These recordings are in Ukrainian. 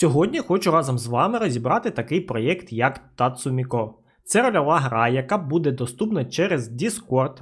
Сьогодні хочу разом з вами розібрати такий проєкт, як Tatsumiko. Це рольова гра, яка буде доступна через Discord,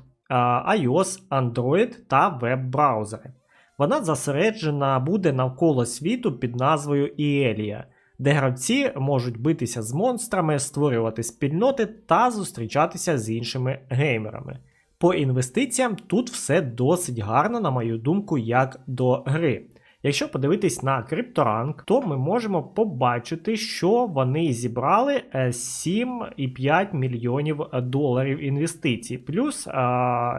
iOS, Android та веб-браузери. Вона зосереджена буде навколо світу під назвою Іелія, де гравці можуть битися з монстрами, створювати спільноти та зустрічатися з іншими геймерами. По інвестиціям тут все досить гарно, на мою думку, як до гри. Якщо подивитись на CryptoRank, то ми можемо побачити, що вони зібрали е, 7,5 мільйонів доларів інвестицій, плюс е,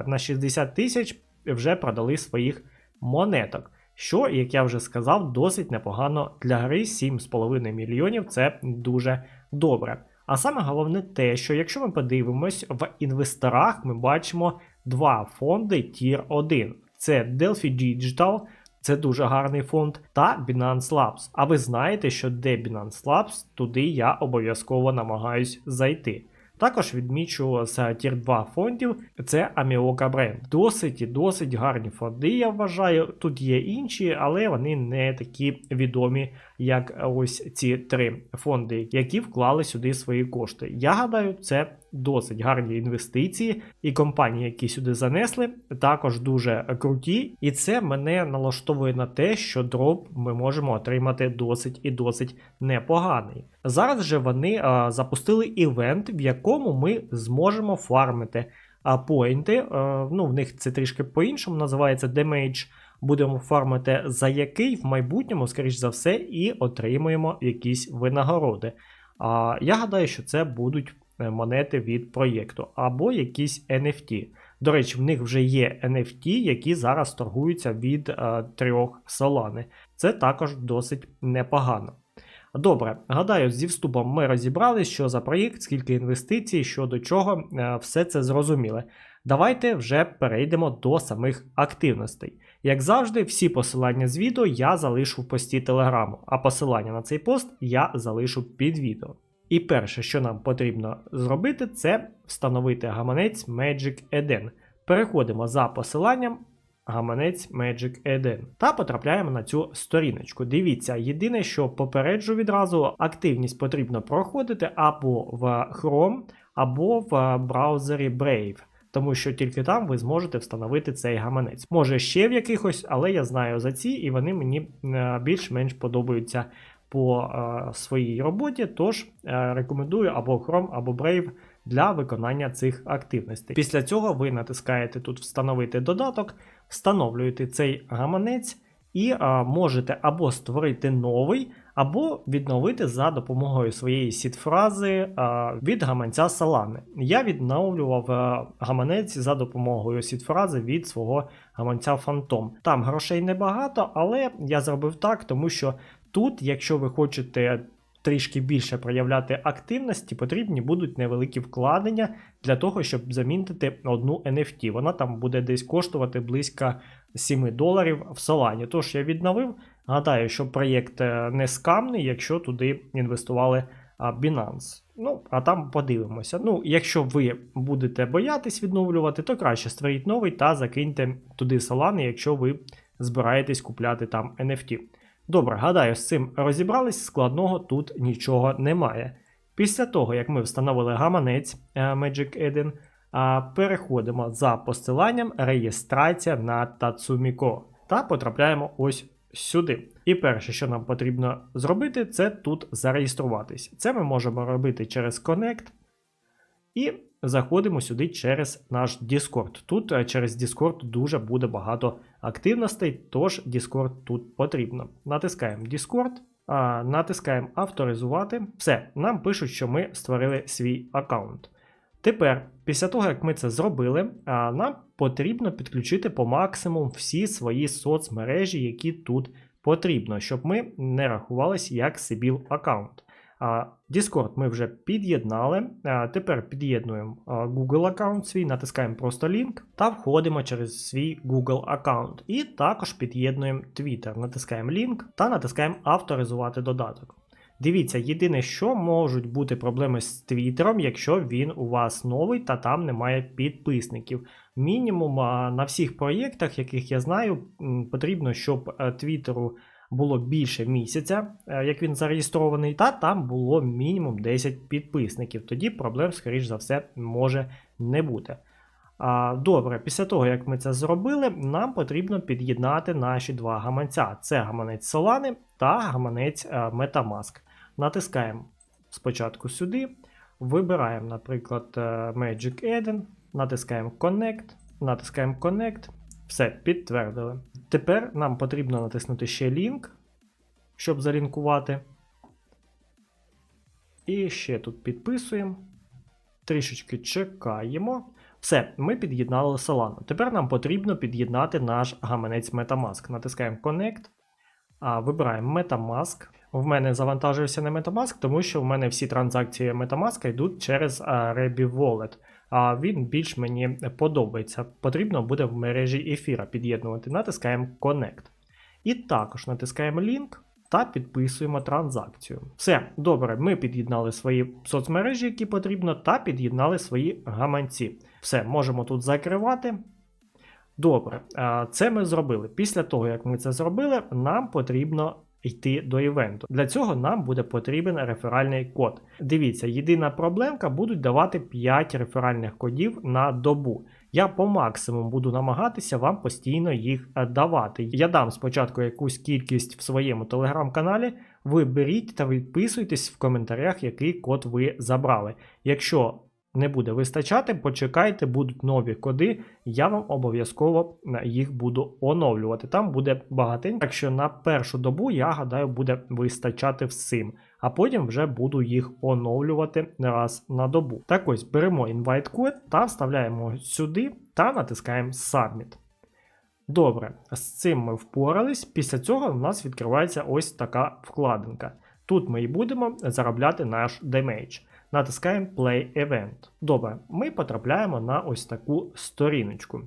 на 60 тисяч вже продали своїх монеток. Що, як я вже сказав, досить непогано для гри 7,5 мільйонів це дуже добре. А саме головне те, що якщо ми подивимось в інвесторах, ми бачимо два фонди Tier 1. Це Delphi Digital, це дуже гарний фонд, та Binance Labs. А ви знаєте, що де Binance Labs, туди я обов'язково намагаюсь зайти. Також відмічу з Tier 2 фондів це Amioka Brand. Досить і досить гарні фонди, я вважаю. Тут є інші, але вони не такі відомі, як ось ці три фонди, які вклали сюди свої кошти. Я гадаю, це досить гарні інвестиції, і компанії, які сюди занесли, також дуже круті. І це мене налаштовує на те, що дроп ми можемо отримати досить і досить непоганий. Зараз же вони а, запустили івент, в якому ми зможемо фармити а, поінти. А, ну, в них це трішки по-іншому називається Damage. Будемо фармити за який в майбутньому, скоріш за все, і отримуємо якісь винагороди. А, я гадаю, що це будуть монети від проєкту або якісь NFT. До речі, в них вже є NFT, які зараз торгуються від е, трьох солани. Це також досить непогано. Добре, гадаю, зі вступом ми розібрали, що за проєкт, скільки інвестицій, що до чого, е, все це зрозуміле. Давайте вже перейдемо до самих активностей. Як завжди, всі посилання з відео я залишу в пості телеграму, а посилання на цей пост я залишу під відео. І перше, що нам потрібно зробити, це встановити гаманець Magic Eden. Переходимо за посиланням гаманець Magic Eden та потрапляємо на цю сторіночку. Дивіться, єдине, що попереджу відразу, активність потрібно проходити або в Chrome, або в браузері Brave. Тому що тільки там ви зможете встановити цей гаманець. Може ще в якихось, але я знаю за ці, і вони мені е, більш-менш подобаються по е, своїй роботі. Тож е, рекомендую або Chrome, або Brave для виконання цих активностей. Після цього ви натискаєте тут Встановити додаток, встановлюєте цей гаманець і е, можете або створити новий, або відновити за допомогою своєї сіт-фрази е, від гаманця Solana. Я відновлював е, гаманець за допомогою сіт-фрази від свого гаманця Phantom. Там грошей небагато, але я зробив так, тому що тут, якщо ви хочете трішки більше проявляти активності, потрібні будуть невеликі вкладення для того, щоб замінити одну NFT. Вона там буде десь коштувати близько 7 доларів в Solana. Тож я відновив. Гадаю, що проєкт е, не скамний, якщо туди інвестували Binance. Ну, а там подивимося. Ну, якщо ви будете боятись відновлювати, то краще створіть новий та закиньте туди Solana, якщо ви збираєтесь купляти там NFT. Добре, гадаю, з цим розібрались, складного тут нічого немає. Після того, як ми встановили гаманець е, Magic Eden, переходимо за посиланням реєстрація на Tatsumiko та потрапляємо ось сюди. І перше, що нам потрібно зробити, це тут зареєструватись. Це ми можемо робити через Connect. І заходимо сюди через наш Discord. Тут е, через Discord дуже буде багато активностей, тож Discord тут потрібно. Натискаємо Discord, натискаємо авторизувати. Все, нам пишуть, що ми створили свій аккаунт. Тепер, після того, як ми це зробили, нам потрібно підключити по максимуму всі свої соцмережі, які тут потрібно, щоб ми не рахувалися як Sibil аккаунт. Discord ми вже під'єднали. Тепер під'єднуємо Google аккаунт свій, натискаємо просто лінк та входимо через свій Google аккаунт. І також під'єднуємо Twitter. Натискаємо лінк та натискаємо авторизувати додаток. Дивіться, єдине, що можуть бути проблеми з Твіттером, якщо він у вас новий та там немає підписників. Мінімум на всіх проєктах, яких я знаю, потрібно, щоб е, Твіттеру було більше місяця, е, як він зареєстрований, та там було мінімум 10 підписників. Тоді проблем, скоріш за все, може не бути. А, Добре, після того, як ми це зробили, нам потрібно під'єднати наші два гаманця: це гаманець Solana та гаманець е, Metamask. Натискаємо спочатку сюди, вибираємо, наприклад, е, Magic Eden, натискаємо Connect, натискаємо Connect, все, підтвердили. Тепер нам потрібно натиснути ще лінк, щоб залінкувати. І ще тут підписуємо. Трішечки чекаємо. Все, ми під'єднали Solana. Тепер нам потрібно під'єднати наш гаманець Metamask. Натискаємо Connect, а, вибираємо Metamask. В мене завантажився не Metamask, тому що в мене всі транзакції Metamask йдуть через а, Rebby Wallet. А він більш мені подобається. Потрібно буде в мережі ефіра під'єднувати. Натискаємо Connect. І також натискаємо лінк та підписуємо транзакцію. Все, добре, ми під'єднали свої соцмережі, які потрібно, та під'єднали свої гаманці. Все, можемо тут закривати. Добре, це ми зробили. Після того, як ми це зробили, нам потрібно йти до івенту. Для цього нам буде потрібен реферальний код. Дивіться, єдина проблемка будуть давати 5 реферальних кодів на добу. Я по максимуму буду намагатися вам постійно їх е, давати. Я дам спочатку якусь кількість в своєму телеграм-каналі. Ви беріть та відписуйтесь в коментарях, який код ви забрали. Якщо не буде вистачати, почекайте, будуть нові коди, я вам обов'язково е, їх буду оновлювати. Там буде багатенько, так що на першу добу, я гадаю, буде вистачати всім. А потім вже буду їх оновлювати раз на добу. Так ось беремо invite code та вставляємо сюди та натискаємо Submit. Добре, з цим ми впорались. Після цього в нас відкривається ось така вкладинка. Тут ми і будемо заробляти наш демейдж. Натискаємо Play Event. Добре, ми потрапляємо на ось таку сторіночку.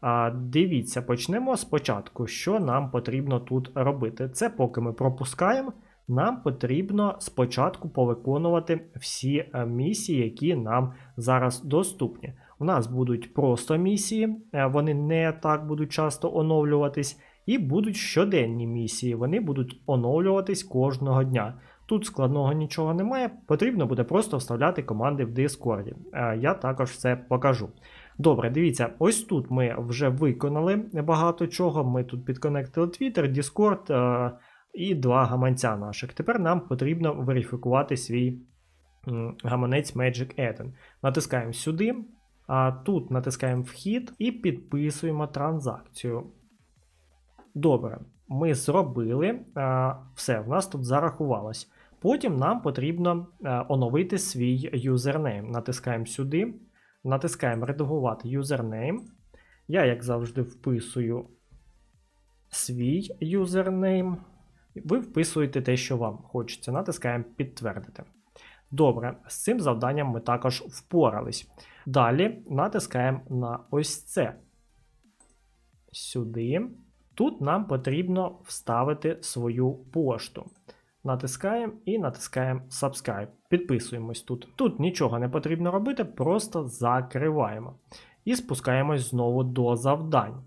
А, Дивіться, почнемо спочатку, що нам потрібно тут робити. Це поки ми пропускаємо, нам потрібно спочатку повиконувати всі е, місії, які нам зараз доступні. У нас будуть просто місії, е, вони не так будуть часто оновлюватись, і будуть щоденні місії, вони будуть оновлюватись кожного дня. Тут складного нічого немає, потрібно буде просто вставляти команди в Discord. Е, Я також це покажу. Добре, дивіться, ось тут ми вже виконали багато чого. Ми тут підконектили Twitter, Discord е, і два гаманця наших. Тепер нам потрібно верифікувати свій гаманець Magic Eden. Натискаємо сюди, а тут натискаємо вхід і підписуємо транзакцію. Добре, ми зробили. Все, в нас тут зарахувалось. Потім нам потрібно оновити свій юзернейм. Натискаємо сюди, натискаємо редагувати юзернейм. Я, як завжди, вписую свій юзернейм. Ви вписуєте те, що вам хочеться. Натискаємо підтвердити. Добре, з цим завданням ми також впорались. Далі натискаємо на ось це. Сюди. Тут нам потрібно вставити свою пошту. Натискаємо і натискаємо Subscribe. Підписуємось тут. Тут нічого не потрібно робити, просто закриваємо. І спускаємось знову до завдань.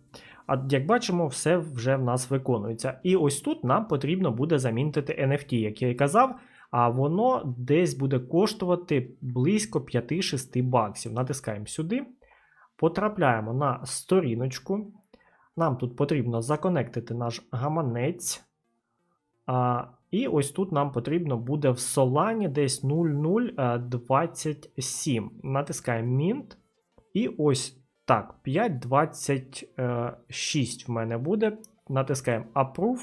А як бачимо, все вже в нас виконується. І ось тут нам потрібно буде замінити NFT, як я і казав, а воно десь буде коштувати близько 5-6 баксів. Натискаємо сюди, потрапляємо на сторіночку. Нам тут потрібно законектити наш гаманець. І ось тут нам потрібно буде в Solana десь 0027. Натискаємо Mint. І ось так, 5.26 в мене буде. Натискаємо Approve.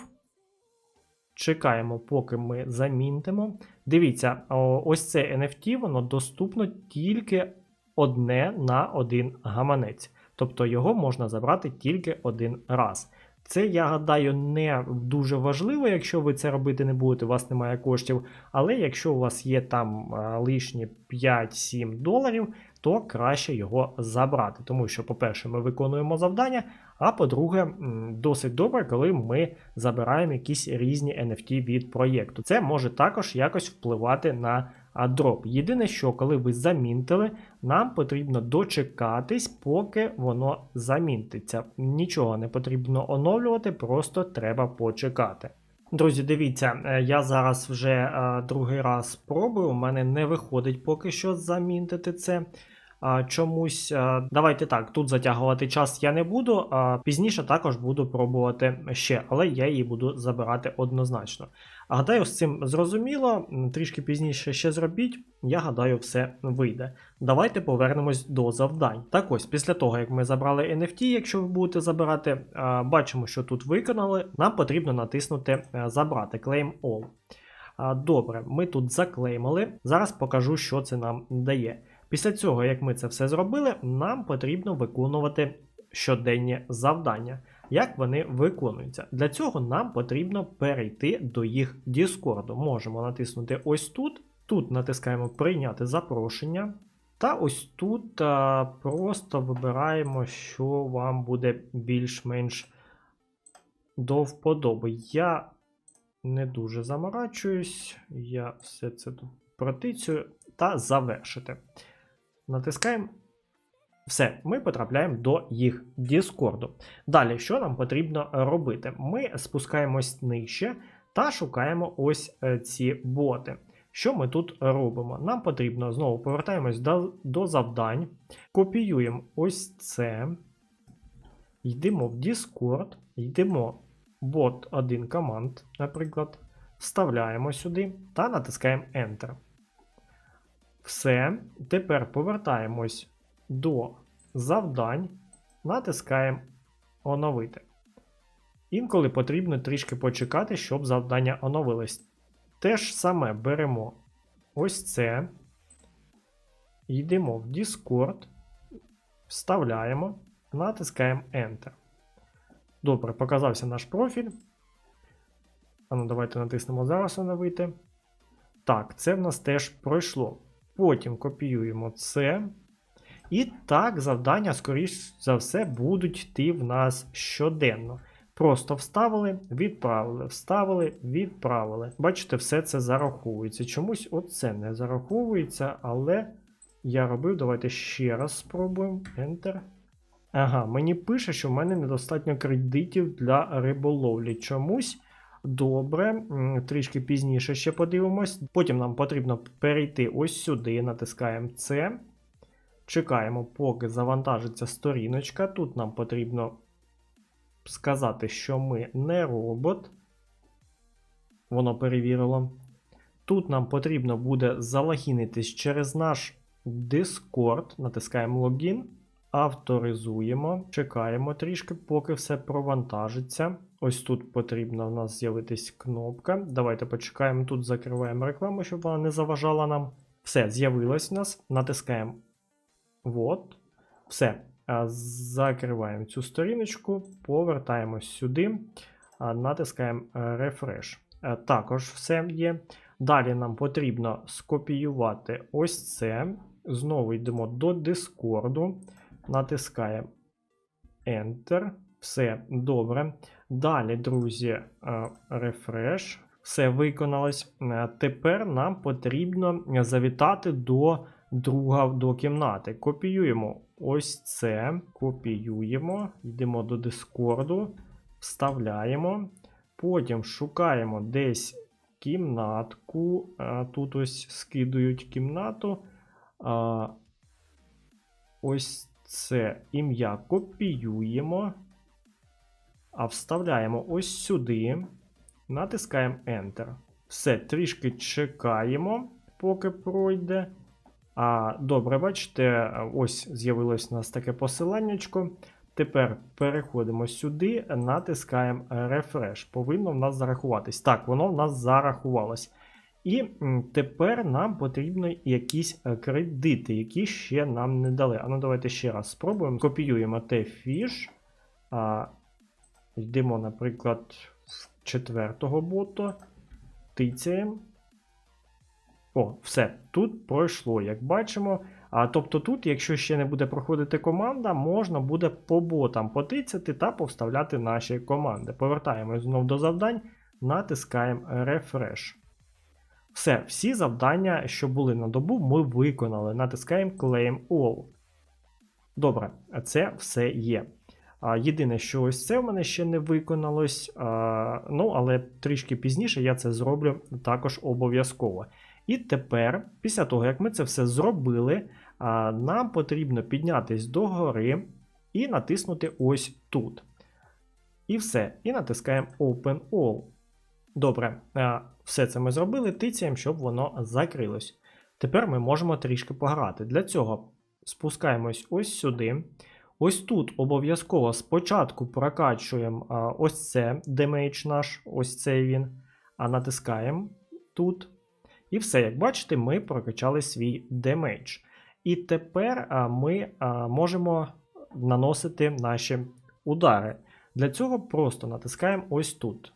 Чекаємо, поки ми замінтимо. Дивіться, ось це NFT, воно доступно тільки одне на один гаманець. Тобто його можна забрати тільки один раз. Це, я гадаю, не дуже важливо, якщо ви це робити не будете, у вас немає коштів. Але якщо у вас є там лишні 5-7 доларів, то краще його забрати. Тому що, по-перше, ми виконуємо завдання, а по-друге, досить добре, коли ми забираємо якісь різні NFT від проєкту. Це може також якось впливати на а, дроп. Єдине, що коли ви замінтили, нам потрібно дочекатись, поки воно замінтиться. Нічого не потрібно оновлювати, просто треба почекати. Друзі, дивіться, е, я зараз вже е, другий раз пробую. У мене не виходить поки що замінтити це. Чомусь, давайте так, тут затягувати час я не буду, а пізніше також буду пробувати ще, але я її буду забирати однозначно. Гадаю, з цим зрозуміло, трішки пізніше ще зробіть, я гадаю, все вийде. Давайте повернемось до завдань. Так ось, після того, як ми забрали NFT, якщо ви будете забирати, бачимо, що тут виконали, нам потрібно натиснути е, Забрати Claim All. Добре, ми тут заклеймили. Зараз покажу, що це нам дає. Після цього, як ми це все зробили, нам потрібно виконувати щоденні завдання. Як вони виконуються? Для цього нам потрібно перейти до їх Діскорду. Можемо натиснути ось тут. Тут натискаємо Прийняти запрошення. Та ось тут а, просто вибираємо, що вам буде більш-менш до вподоби. Я не дуже заморачуюсь, я все це тут протицюю та завершити. Натискаємо. Все, ми потрапляємо до їх Діскорду. Далі, що нам потрібно робити? Ми спускаємось нижче та шукаємо ось е, ці боти. Що ми тут робимо? Нам потрібно знову повертаємось до, до завдань, копіюємо ось це, йдемо в Discord, йдемо бот 1 команд, наприклад, вставляємо сюди та натискаємо Enter. Все. Тепер повертаємось до завдань, натискаємо оновити. Інколи потрібно трішки почекати, щоб завдання оновилось. Те ж саме беремо ось це, йдемо в Discord, вставляємо, натискаємо Enter. Добре, показався наш профіль. А ну, давайте натиснемо зараз оновити. Так, це в нас теж пройшло. Потім копіюємо це. І так, завдання, скоріш за все, будуть йти в нас щоденно. Просто вставили, відправили, вставили, відправили. Бачите, все це зараховується. Чомусь оце не зараховується, але я робив. Давайте ще раз спробуємо. Enter. Ага, мені пише, що в мене недостатньо кредитів для риболовлі. Чомусь. Добре, трішки пізніше ще подивимось. Потім нам потрібно перейти ось сюди, натискаємо це. Чекаємо, поки завантажиться сторіночка. Тут нам потрібно сказати, що ми не робот. Воно перевірило. Тут нам потрібно буде залогінитись через наш Discord. Натискаємо логін, авторизуємо, чекаємо трішки, поки все провантажиться. Ось тут потрібна в нас з'явитись кнопка. Давайте почекаємо. Тут закриваємо рекламу, щоб вона не заважала нам. Все, з'явилось у нас. Натискаємо. Вот. Все. Закриваємо цю сторіночку, повертаємось сюди, натискаємо е, Refresh. Е, Також все є. Далі нам потрібно скопіювати ось це. Знову йдемо до Discord, натискаємо Enter. Все добре. Далі, друзі, е, Refresh. Все виконалось. Е, Тепер нам потрібно завітати до друга до кімнати. Копіюємо ось це. Копіюємо, йдемо до Discord, вставляємо. Потім шукаємо десь кімнатку. Тут ось скидують кімнату. Ось це ім'я копіюємо. А вставляємо ось сюди. Натискаємо Enter. Все, трішки чекаємо, поки пройде. А, Добре, бачите, ось з'явилось у нас таке посиланнячко. Тепер переходимо сюди, натискаємо Refresh. Повинно в нас зарахуватись. Так, воно в нас зарахувалось. І тепер нам потрібно якісь е, кредити, які ще нам не дали. А ну давайте ще раз спробуємо. Копіюємо. А, йдемо, наприклад, в четвертого бота. Тицяємо. О, все, тут пройшло, як бачимо. А тобто тут, якщо ще не буде проходити команда, можна буде по ботам потицяти та повставляти наші команди. Повертаємось знову до завдань, натискаємо Refresh. Все, всі завдання, що були на добу, ми виконали. Натискаємо Claim All. Добре, це все є. Єдине, що ось це в мене ще не виконалось. Ну, але трішки пізніше я це зроблю також обов'язково. І тепер, після того, як ми це все зробили, нам потрібно піднятись до гори і натиснути ось тут. І все. І натискаємо Open All. Добре, все це ми зробили, тицяємо, щоб воно закрилось. Тепер ми можемо трішки пограти. Для цього спускаємось ось сюди. Ось тут обов'язково спочатку прокачуємо ось це демейдж наш, ось цей він. А натискаємо тут. І все, як бачите, ми прокачали свій демейдж. І тепер ми можемо наносити наші удари. Для цього просто натискаємо ось тут.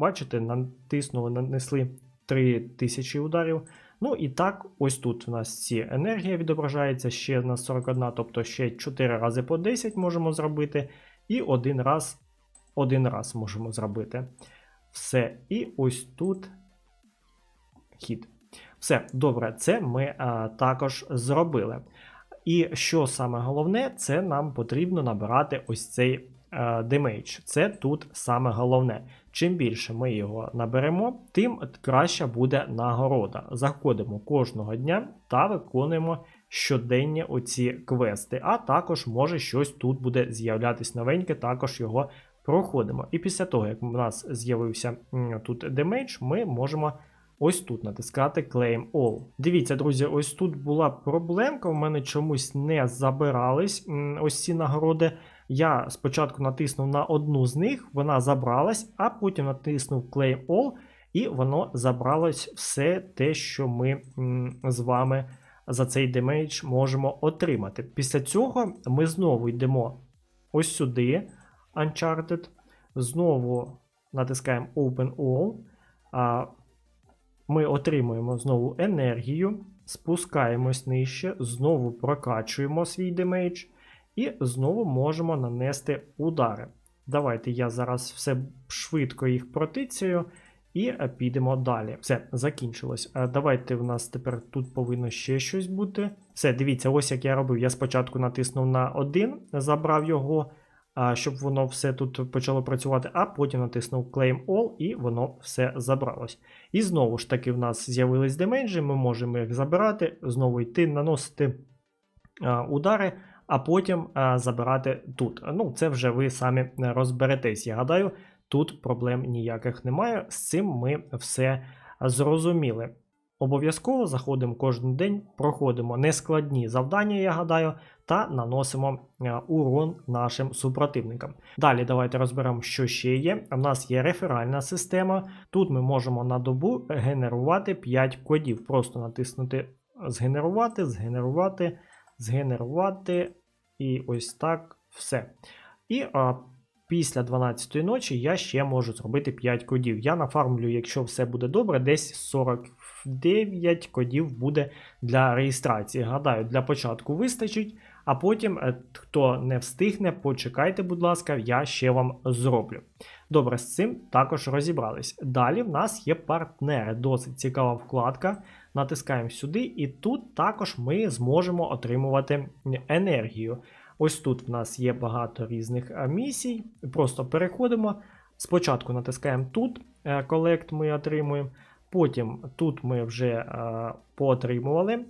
Бачите, натиснули, нанесли 3000 ударів. Ну і так, ось тут у нас ці енергія відображається, ще на 41, тобто ще 4 рази по 10 можемо зробити. І один раз один раз можемо зробити. Все. І ось тут хід. Все, добре, це ми а, також зробили. І що саме головне, це нам потрібно набирати ось цей демейдж. Це тут саме головне. Чим більше ми його наберемо, тим краща буде нагорода. Заходимо кожного дня та виконуємо щоденні оці квести. А також може щось тут буде з'являтись новеньке, також його проходимо. І після того, як у нас з'явився тут демейдж, ми можемо ось тут натискати Claim All. Дивіться, друзі, ось тут була проблемка. У мене чомусь не забирались ось ці нагороди. Я спочатку натиснув на одну з них, вона забралась, а потім натиснув Claim All, і воно забралось все те, що ми з вами за цей демейдж можемо отримати. Після цього ми знову йдемо ось сюди, Uncharted. Знову натискаємо Open All. Ми отримуємо знову енергію, спускаємось нижче, знову прокачуємо свій демейдж. І знову можемо нанести удари. Давайте я зараз все швидко їх протицяю і підемо далі. Все, закінчилось. Давайте в нас тепер тут повинно ще щось бути. Все, дивіться, ось як я робив. Я спочатку натиснув на один, забрав його, щоб воно все тут почало працювати, а потім натиснув Claim All і воно все забралось. І знову ж таки, в нас з'явились демейджі, ми можемо їх забирати, знову йти, наносити удари а потім а, забирати тут. Ну, це вже ви самі розберетесь. Я гадаю, тут проблем ніяких немає. З цим ми все зрозуміли. Обов'язково заходимо кожен день, проходимо нескладні завдання, я гадаю, та наносимо урон нашим супротивникам. Далі давайте розберемо, що ще є. У нас є реферальна система. Тут ми можемо на добу генерувати 5 кодів. Просто натиснути Згенерувати, згенерувати, згенерувати. І ось так все. І а, після 12-ї ночі я ще можу зробити 5 кодів. Я нафармлю, якщо все буде добре, десь 49 кодів буде для реєстрації. Гадаю, для початку вистачить. А потім, е, хто не встигне, почекайте, будь ласка, я ще вам зроблю. Добре, з цим також розібрались. Далі в нас є партнери, досить цікава вкладка. Натискаємо сюди, і тут також ми зможемо отримувати енергію. Ось тут в нас є багато різних е, місій. Просто переходимо. Спочатку натискаємо тут, колект ми отримуємо. Потім тут ми вже е, поотримували.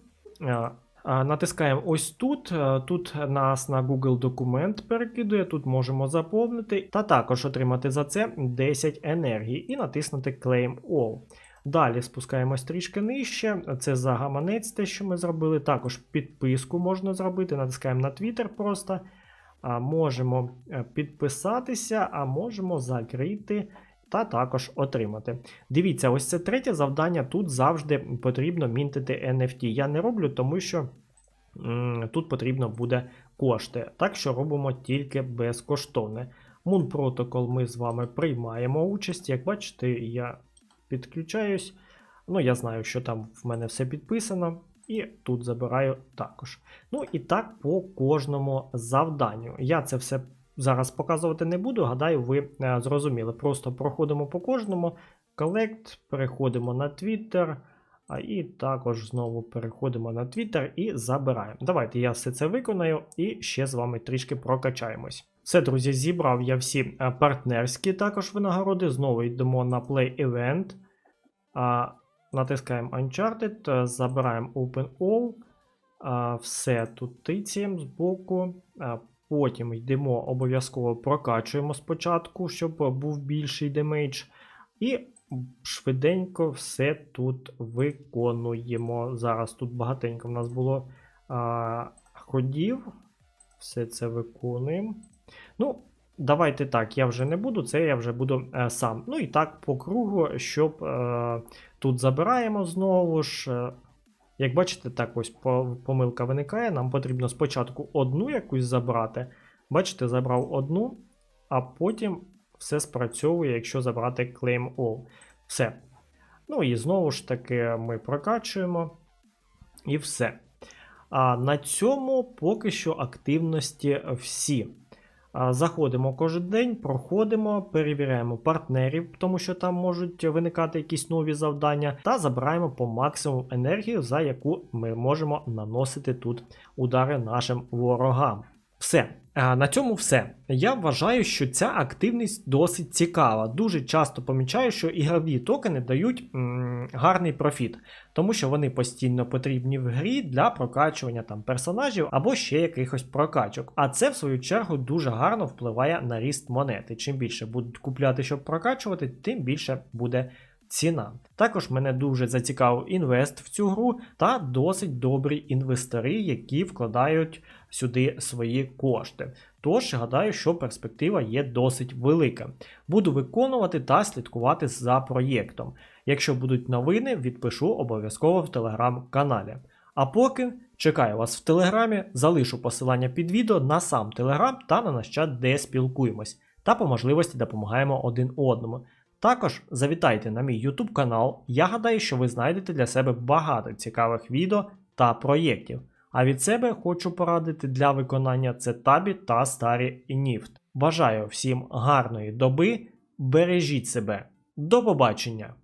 Натискаємо ось тут. Е, тут нас на Google документ перекидує, тут можемо заповнити, та також отримати за це 10 енергії і натиснути Claim All. Далі спускаємось трішки нижче. Це за гаманець, те, що ми зробили. Також підписку можна зробити. Натискаємо на Twitter просто. А Можемо е, підписатися, а можемо закрити та також отримати. Дивіться, ось це третє завдання. Тут завжди потрібно мінтити NFT. Я не роблю, тому що м, тут потрібно буде кошти. Так що робимо тільки безкоштовне. Moon Protocol ми з вами приймаємо участь. Як бачите, я підключаюсь. Ну, я знаю, що там в мене все підписано. І тут забираю також. Ну і так по кожному завданню. Я це все зараз показувати не буду. Гадаю, ви е, зрозуміли. Просто проходимо по кожному. Collect, переходимо на Twitter. А і також знову переходимо на Twitter і забираємо. Давайте я все це виконаю і ще з вами трішки прокачаємось. Все, друзі, зібрав я всі е, партнерські також винагороди. Знову йдемо на Play Event. Натискаємо Uncharted, е, забираємо Open All. Все тут тицяємо з. Потім йдемо, обов'язково прокачуємо спочатку, щоб був більший демейдж. І швиденько все тут виконуємо. Зараз тут багатенько в нас було ходів. Все це виконуємо. Ну, давайте так, я вже не буду, це я вже буду е, сам. Ну і так по кругу, щоб е, тут забираємо знову ж. Е, як бачите, так ось помилка виникає. Нам потрібно спочатку одну якусь забрати. Бачите, забрав одну, а потім все спрацьовує, якщо забрати Claim All. Все. Ну і знову ж таки ми прокачуємо. І все. А на цьому поки що активності всі. Заходимо кожен день, проходимо, перевіряємо партнерів, тому що там можуть виникати якісь нові завдання, та забираємо по максимуму енергію, за яку ми можемо наносити тут удари нашим ворогам. Все. На цьому все. Я вважаю, що ця активність досить цікава. Дуже часто помічаю, що ігрові токени дають м, гарний профіт, тому що вони постійно потрібні в грі для прокачування там персонажів або ще якихось прокачок. А це, в свою чергу, дуже гарно впливає на ріст монети. Чим більше будуть купляти, щоб прокачувати, тим більше буде ціна. Також мене дуже зацікавив інвест в цю гру та досить добрі інвестори, які вкладають сюди свої кошти. Тож гадаю, що перспектива є досить велика. Буду виконувати та слідкувати за проєктом. Якщо будуть новини, відпишу обов'язково в телеграм-каналі. А поки чекаю вас в телеграмі, залишу посилання під відео на сам телеграм та на наш де спілкуємось, та по можливості допомагаємо один одному. Також завітайте на мій YouTube канал. Я гадаю, що ви знайдете для себе багато цікавих відео та проєктів. А від себе хочу порадити для виконання це та старі Ініфт. Бажаю всім гарної доби, бережіть себе. До побачення!